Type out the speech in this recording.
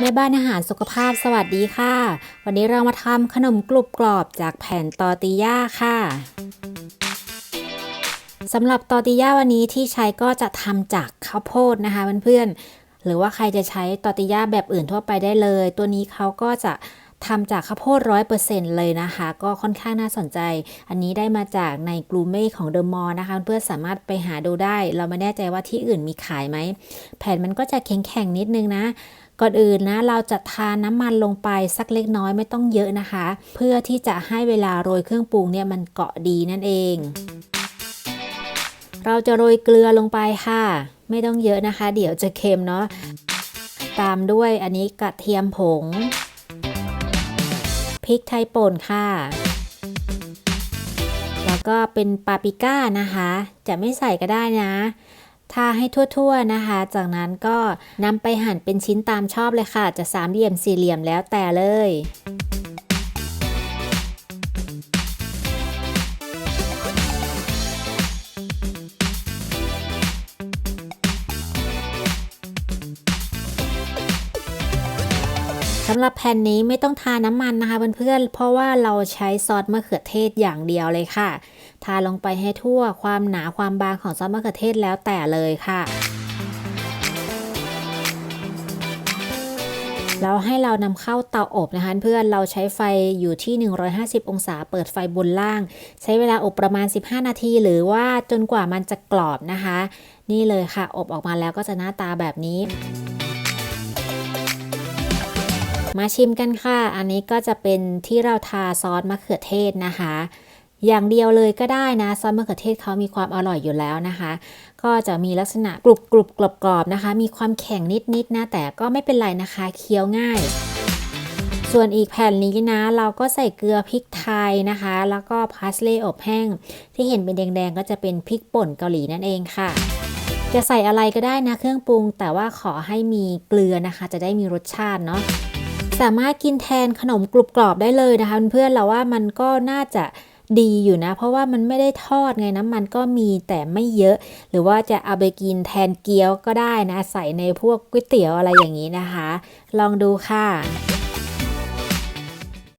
แม่บ้านอาหารสุขภาพสวัสดีค่ะ วันนี้เรามาทำขนมกรุบกรอบจากแผ่นตอติย่าค่ะสำหรับตอติย่าวันนี้ที่ใช้ก็จะทำจากข้าวโพดนะคะเพื่อนๆหรือว่าใครจะใช้ตอติย่าแบบอื่นทั่วไปได้เลย ตัวนี้เขาก็จะ ทำจากข้าวโพดร้อยเปอร์เซ็นต์เลยนะคะ ก็ค่อนข้างน่าสนใจ อันนี้ได้มาจากในกลูเม่ของเดอะมอลนะคะ เพื่อสามารถไปหาดูได้ เราไม่แน่ใจว่าที่อื่นมีขายไหม แผ่นมันก็จะแข็งๆนิดนึงนะก่อนอื่นนะเราจะทาน้ำมันลงไปสักเล็กน้อยไม่ต้องเยอะนะคะ เพื่อที่จะให้เวลาโรยเครื่องปรุงเนี่ยมันเกาะดีนั่นเอง เราจะโรยเกลือลงไปค่ะ ไม่ต้องเยอะนะคะ เดี๋ยวจะเค็มเนาะตามด้วยอันนี้กระเทียมผง พริกไทยป่นค่ะ แล้วก็เป็นปาปริก้านะคะ จะไม่ใส่ก็ได้นะ ทาให้ทั่วๆนะคะ จากนั้นก็นำไปหั่นเป็นชิ้นตามชอบเลยค่ะ จะสามเหลี่ยมสี่เหลี่ยมแล้วแต่เลย สำหรับแผ่นนี้ไม่ต้องทาน้ำมันนะคะเพื่อนๆ เพราะว่าเราใช้ซอสมะเขือเทศอย่างเดียวเลยค่ะ ทาลงไปให้ทั่วความหนาความบางของซอสมะเขือเทศแล้วแต่เลยค่ะแล้วให้เรานำเข้าเตาอบนะคะเพื่อนเราใช้ไฟอยู่ที่ 150 องศาเปิดไฟบนล่าง ใช้เวลาอบประมาณ 15 นาที หรือว่าจนกว่ามันจะกรอบนะคะ นี่เลยค่ะ อบออกมาแล้วก็จะหน้าตาแบบนี้ มาชิมกันค่ะ อันนี้ก็จะเป็นที่เราทาซอสมะเขือเทศนะคะ อย่างเดียวเลยก็ได้นะซอสมะเขือเทศเขามีความอร่อยอยู่แล้วนะคะ ก็จะมีลักษณะกรุบกรุบกรอบกรอบนะคะ มีความแข็งนิดๆนนะแต่ก็ไม่เป็นไรนะคะเคี้ยวง่าย ส่วนอีกแผ่นนี้นะ เราก็ใส่เกลือพริกไทยนะคะ แล้วก็พาสเลย์อบแห้ง ที่เห็นเป็นแดงๆก็จะเป็นพริกป่นเกาหลีนั่นเองค่ะจะใส่อะไรก็ได้นะเครื่องปรุง แต่ว่าขอให้มีเกลือนะคะ จะได้มีรสชาติเนาะ สามารถกินแทนขนมกรุบกรอบได้เลยนะคะเพื่อนๆเราว่ามันก็น่าจะดีอยู่นะ เพราะว่ามันไม่ได้ทอดไงน้ำมันก็มีแต่ไม่เยอะ หรือว่าจะเอาไปกินแทนเกี๊ยวก็ได้นะ ใส่ในพวกก๋วยเตี๋ยวอะไรอย่างนี้นะคะ ลองดูค่ะ